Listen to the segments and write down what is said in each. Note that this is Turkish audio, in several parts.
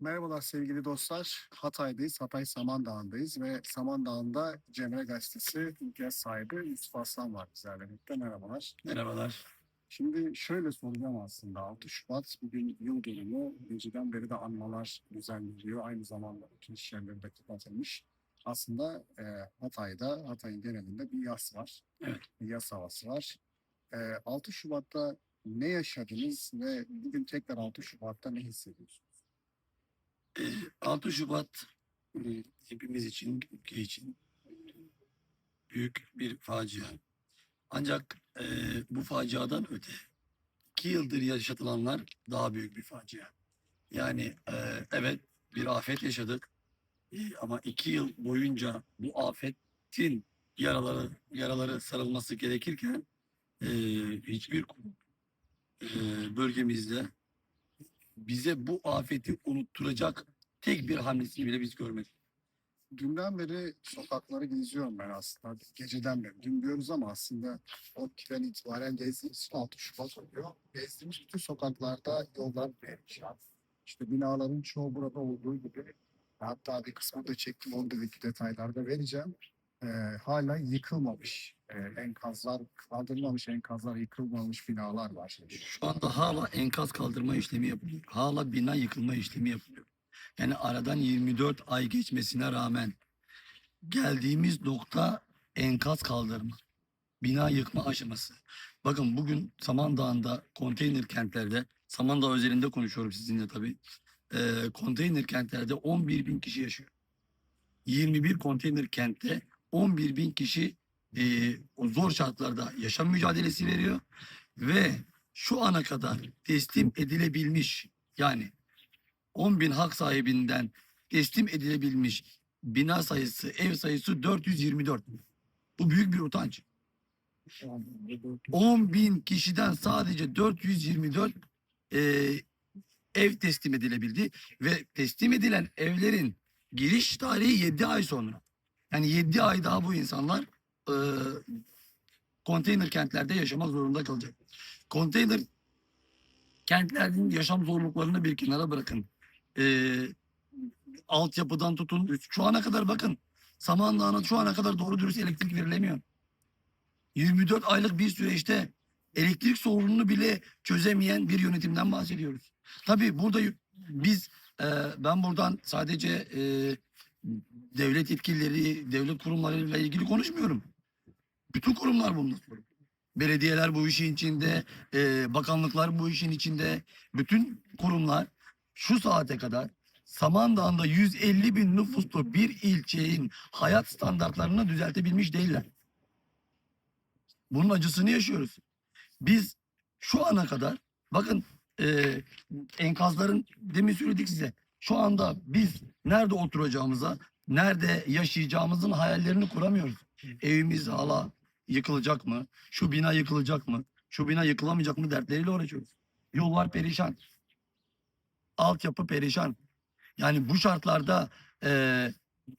Merhabalar sevgili dostlar. Hatay'dayız. Hatay Samandağ'ındayız ve Samandağ'ında Cemre Gazetesi ilk sahibi Yusuf Aslan var bizlerle birlikte. Merhabalar. Merhabalar. Şimdi şöyle soracağım aslında. 6 Şubat bugün yıl dönümü. Önceden beri de anmalar düzenleniyor. Aynı zamanda bütün iş yerleri de kapatılmış. Aslında e, Hatay'da, Hatay'ın genelinde bir yas var. Evet. Bir yas havası var. E, 6 Şubat'ta ne yaşadınız ve bugün tekrar 6 Şubat'ta ne hissediyorsunuz? Ee, 6 Şubat e, hepimiz için, ülke için büyük bir facia. Ancak e, bu faciadan öte iki yıldır yaşatılanlar daha büyük bir facia. Yani e, evet bir afet yaşadık E, ama iki yıl boyunca bu afetin yaraları yaraları sarılması gerekirken e, hiçbir e, bölgemizde bize bu afeti unutturacak tek bir hamlesini bile biz görmedik. Dünden beri sokakları geziyorum ben aslında. Geceden beri. Dün diyoruz ama aslında o tren itibaren gezdiğimiz 6 Şubat oluyor. Gezdiğimiz bütün sokaklarda yollar perişan. İşte binaların çoğu burada olduğu gibi. Hatta bir kısmını da çektim. Oradaki detaylarda vereceğim. Ee, hala yıkılmamış. Ee, enkazlar kaldırılmamış, enkazlar yıkılmamış binalar var. Şu anda hala enkaz kaldırma işlemi yapılıyor. Hala bina yıkılma işlemi yapılıyor. Yani aradan 24 ay geçmesine rağmen geldiğimiz nokta enkaz kaldırma. Bina yıkma aşaması. Bakın bugün Samandağ'ında konteyner kentlerde, Samandağ özelinde konuşuyorum sizinle tabii. Ee, konteyner kentlerde 11 bin kişi yaşıyor. 21 konteyner kentte 11 bin kişi e, o zor şartlarda yaşam mücadelesi veriyor ve şu ana kadar teslim edilebilmiş yani 10 bin hak sahibinden teslim edilebilmiş bina sayısı, ev sayısı 424. Bu büyük bir utanç. 10 bin kişiden sadece 424 e, ev teslim edilebildi ve teslim edilen evlerin giriş tarihi 7 ay sonra. Yani 7 ay daha bu insanlar e, konteyner kentlerde yaşamak zorunda kalacak. Konteyner kentlerin yaşam zorluklarını bir kenara bırakın. E, altyapıdan tutun. Şu ana kadar bakın. Samandağ'ına şu ana kadar doğru dürüst elektrik verilemiyor. 24 aylık bir süreçte elektrik sorununu bile çözemeyen bir yönetimden bahsediyoruz. Tabii burada biz e, ben buradan sadece e, devlet yetkilileri, devlet kurumlarıyla ilgili konuşmuyorum. Bütün kurumlar bunlar. Belediyeler bu işin içinde, e, bakanlıklar bu işin içinde. Bütün kurumlar şu saate kadar Samandağ'ında 150 bin nüfuslu bir ilçenin hayat standartlarını düzeltebilmiş değiller. Bunun acısını yaşıyoruz. Biz şu ana kadar bakın e, enkazların demin söyledik size. Şu anda biz nerede oturacağımıza, nerede yaşayacağımızın hayallerini kuramıyoruz. Evimiz hala yıkılacak mı? Şu bina yıkılacak mı? Şu bina yıkılamayacak mı dertleriyle uğraşıyoruz. Yollar perişan. Altyapı perişan. Yani bu şartlarda e,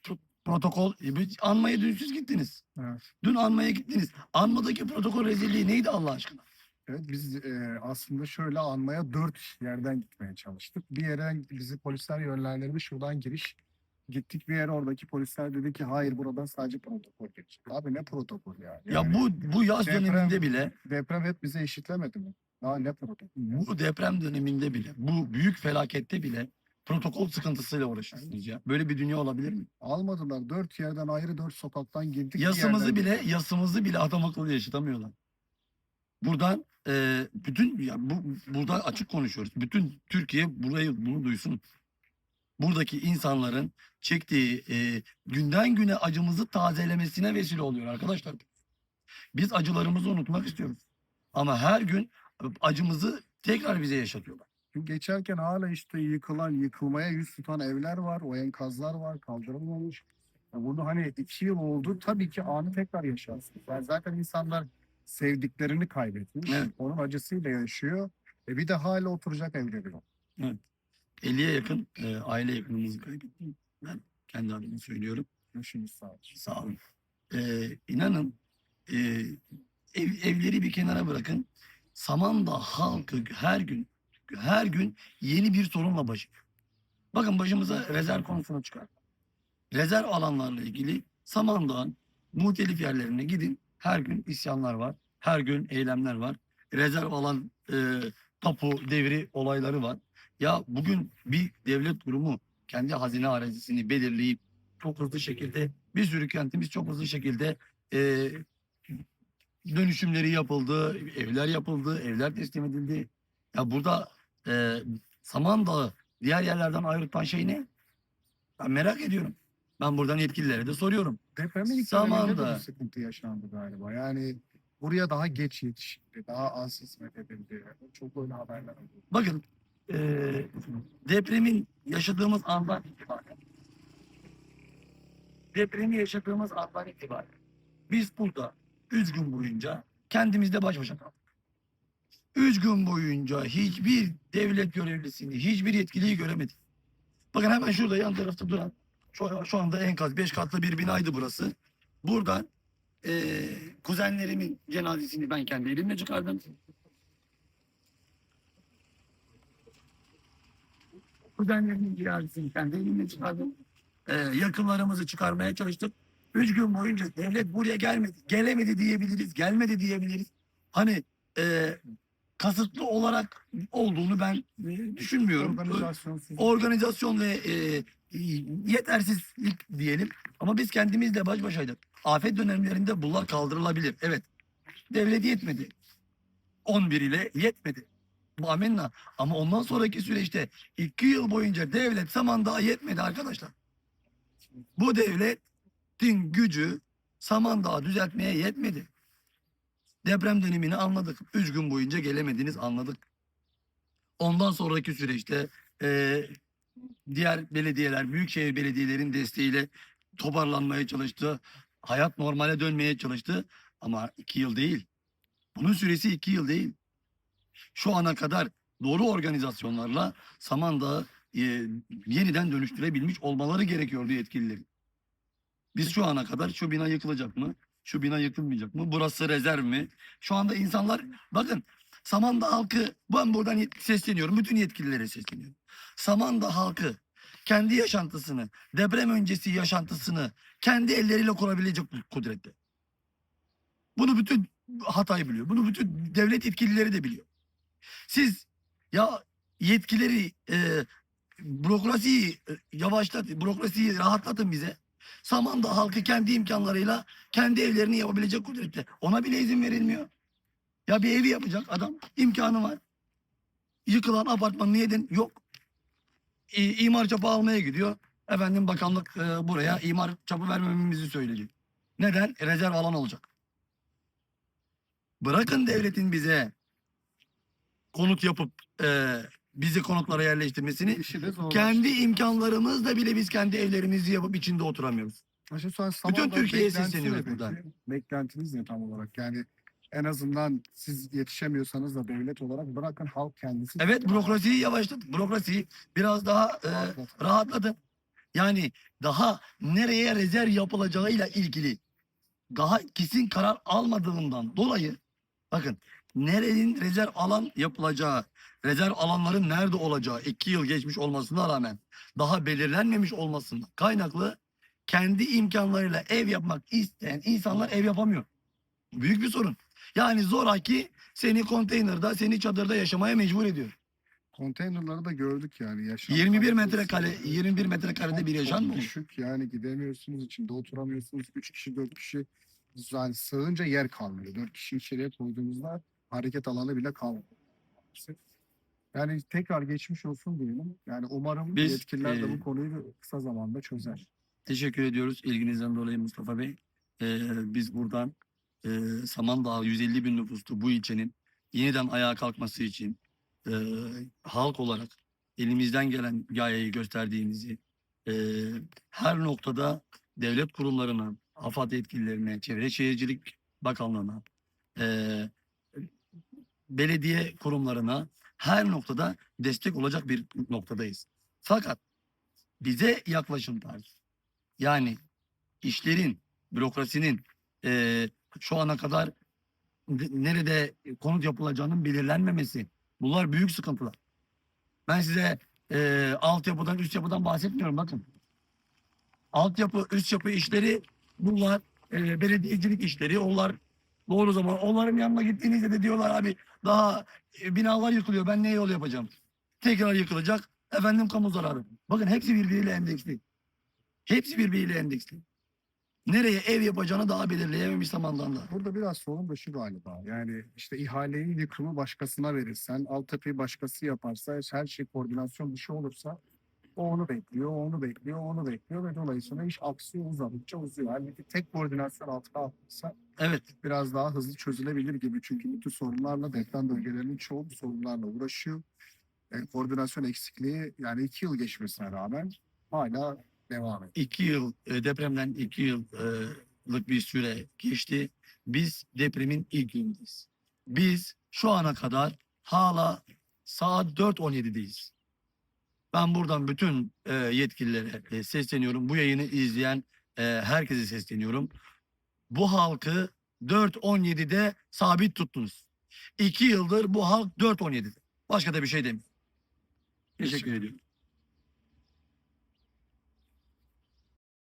pro- protokol e, anmaya dün siz gittiniz. Evet. Dün anmaya gittiniz. Anmadaki protokol rezilliği neydi Allah aşkına? Evet biz e, aslında şöyle anmaya dört yerden gitmeye çalıştık. Bir yere bizi polisler yönlendirdi. Şuradan giriş. Gittik bir yere oradaki polisler dedi ki hayır buradan sadece protokol geçecek. Abi ne protokol yani? Ya Yani bu bu yaz deprem- döneminde bile deprem hep bize eşitlemedi mi? Daha ne protokol? bu deprem döneminde bile bu büyük felakette bile protokol sıkıntısıyla uğraşıyorsunuz ya. Böyle bir dünya olabilir mi? Almadılar. Dört yerden ayrı dört sokaktan girdik. Yasımızı bile yasımızı bile adam akıllı yaşatamıyorlar. Buradan e, bütün ya bu burada açık konuşuyoruz. Bütün Türkiye burayı bunu duysun. Buradaki insanların çektiği e, günden güne acımızı tazelemesine vesile oluyor arkadaşlar. Biz acılarımızı unutmak istiyoruz. Ama her gün acımızı tekrar bize yaşatıyorlar. Geçerken hala işte yıkılan, yıkılmaya yüz tutan evler var. O enkazlar var. Kaldırılmamış. Ya bunu hani iki yıl oldu. Tabii ki anı tekrar yaşarsın. Yani zaten insanlar sevdiklerini kaybetmiş. Evet. Onun acısıyla yaşıyor. E bir de hala oturacak evleri yok. 50'ye yakın e, aile yakınımızı kaybettim. Ben kendi adıma söylüyorum. Başınız sağ olsun. Sağ olun. Ee, inanın e, ev, evleri bir kenara bırakın. Samandağ halkı her gün her gün yeni bir sorunla baş. Bakın başımıza rezerv konusunu çıkar. Rezerv alanlarla ilgili Samandağ'ın muhtelif yerlerine gidin. Her gün isyanlar var. Her gün eylemler var. Rezerv alan e, tapu devri olayları var. Ya bugün bir devlet kurumu kendi hazine arazisini belirleyip çok hızlı şekilde bir sürü kentimiz çok hızlı şekilde e, dönüşümleri yapıldı, evler yapıldı, evler teslim edildi. Ya burada e, Samandağ'ı diğer yerlerden ayrıtan şey ne? Ben merak ediyorum. Ben buradan yetkililere de soruyorum. Depremin ilk Zamanda. döneminde de bir sıkıntı yaşandı galiba. Yani buraya daha geç yetişildi, daha az hizmet edildi. Çok öyle haberler oldu. Bakın e, depremin yaşadığımız andan itibaren depremi yaşadığımız andan itibaren biz burada üç gün boyunca kendimizle baş başa kaldık. Üç gün boyunca hiçbir devlet görevlisini, hiçbir yetkiliyi göremedik. Bakın hemen şurada yan tarafta duran şu, şu anda enkaz beş katlı bir binaydı burası. Buradan e, kuzenlerimin cenazesini ben kendi elimle çıkardım. Kuzenlerimin cenazesini kendi elimle çıkardım. E, yakınlarımızı çıkarmaya çalıştık. Üç gün boyunca devlet buraya gelmedi. Gelemedi diyebiliriz, gelmedi diyebiliriz. Hani e, kasıtlı olarak olduğunu ben e, düşünmüyorum. Organizasyonsuz. Organizasyon ve e, yetersizlik diyelim. Ama biz kendimizle baş başaydık. Afet dönemlerinde bunlar kaldırılabilir. Evet. Devlet yetmedi. 11 ile yetmedi. Bu amenna. Ama ondan sonraki süreçte iki yıl boyunca devlet Samandağ'a yetmedi arkadaşlar. Bu devletin gücü Samandağ'ı düzeltmeye yetmedi. Deprem dönemini anladık. Üç gün boyunca gelemediniz anladık. Ondan sonraki süreçte eee, diğer belediyeler, büyükşehir belediyelerin desteğiyle toparlanmaya çalıştı. Hayat normale dönmeye çalıştı. Ama iki yıl değil. Bunun süresi iki yıl değil. Şu ana kadar doğru organizasyonlarla Samandağ'ı e, yeniden dönüştürebilmiş olmaları gerekiyordu yetkililerin. Biz şu ana kadar şu bina yıkılacak mı? Şu bina yıkılmayacak mı? Burası rezerv mi? Şu anda insanlar bakın Samandağ halkı ben buradan sesleniyorum. Bütün yetkililere sesleniyorum. Samandağ halkı kendi yaşantısını, deprem öncesi yaşantısını kendi elleriyle kurabilecek kudrette. Bunu bütün Hatay biliyor. Bunu bütün devlet yetkilileri de biliyor. Siz ya yetkileri e, bürokrasiyi e, yavaşlatın, bürokrasiyi rahatlatın bize. Samandağ halkı kendi imkanlarıyla kendi evlerini yapabilecek kudrette. Ona bile izin verilmiyor. Ya bir evi yapacak adam imkanı var. Yıkılan apartmanı neden? Yok. İ, imar çapı almaya gidiyor. Efendim bakanlık e, buraya imar çapı vermememizi söyledi. Neden? E, rezerv alan olacak. Bırakın devletin bize konut yapıp e, bizi konutlara yerleştirmesini. Kendi imkanlarımızla bile biz kendi evlerimizi yapıp içinde oturamıyoruz. Şimdi Bütün Türkiye'ye sesleniyoruz buradan. Beklentiniz ne tam olarak? Yani en azından siz yetişemiyorsanız da devlet olarak bırakın halk kendisi. Evet bürokrasiyi yavaşladı. Bürokrasiyi biraz daha e, rahatladı. Yani daha nereye rezerv yapılacağıyla ilgili daha kesin karar almadığından dolayı bakın nerenin rezerv alan yapılacağı, rezerv alanların nerede olacağı iki yıl geçmiş olmasına rağmen daha belirlenmemiş olmasından kaynaklı kendi imkanlarıyla ev yapmak isteyen insanlar ev yapamıyor. Büyük bir sorun. Yani zoraki seni konteynerda, seni çadırda yaşamaya mecbur ediyor. Konteynerları da gördük yani. Yaşam 21 kalitesi metrekare 21 metrekarede bir yaşam mı? Düşük yani gidemiyorsunuz içinde oturamıyorsunuz. 3 kişi 4 kişi yani sığınca yer kalmıyor. 4 kişi içeriye koyduğumuzda hareket alanı bile kalmıyor. Yani tekrar geçmiş olsun diyelim. Yani umarım Biz, yetkililer de e, bu konuyu kısa zamanda çözer. Teşekkür ediyoruz ilginizden dolayı Mustafa Bey. Ee, biz buradan e, Samandağ 150 bin nüfuslu bu ilçenin yeniden ayağa kalkması için e, halk olarak elimizden gelen gayayı gösterdiğimizi e, her noktada devlet kurumlarına, AFAD yetkililerine, Çevre Şehircilik Bakanlığı'na, e, belediye kurumlarına her noktada destek olacak bir noktadayız. Fakat bize yaklaşım tarzı yani işlerin, bürokrasinin eee, şu ana kadar ne- nerede konut yapılacağının belirlenmemesi. Bunlar büyük sıkıntılar. Ben size e, altyapıdan, üst yapıdan bahsetmiyorum bakın. Altyapı, üst yapı işleri bunlar e, belediyecilik işleri. Onlar doğru zaman onların yanına gittiğinizde de diyorlar abi daha e, binalar yıkılıyor ben ne yol yapacağım? Tekrar yıkılacak. Efendim kamu zararı. Bakın hepsi birbiriyle endeksli. Hepsi birbiriyle endeksli. Nereye ev yapacağını daha belirleyememiş zamandan da. Burada biraz sorun da şu galiba. Yani işte ihaleyi yıkımı başkasına verirsen, altyapıyı başkası yaparsa, her şey koordinasyon dışı olursa o onu bekliyor, o onu bekliyor, o onu bekliyor ve dolayısıyla iş aksıyor uzadıkça uzuyor. Halbuki tek koordinasyon altına alınsa Evet. biraz daha hızlı çözülebilir gibi. Çünkü bütün sorunlarla deprem bölgelerinin çoğu bu sorunlarla uğraşıyor. E, koordinasyon eksikliği yani iki yıl geçmesine rağmen hala devam ediyor. iki yıl e, depremden iki yıllık bir süre geçti. Biz depremin ilk günündeyiz. Biz şu ana kadar hala saat 4.17'deyiz. Ben buradan bütün e, yetkililere e, sesleniyorum. Bu yayını izleyen e, herkese sesleniyorum. Bu halkı 4.17'de sabit tuttunuz. İki yıldır bu halk 4.17'de. Başka da bir şey demiyor. Teşekkür Teşekkür ediyorum.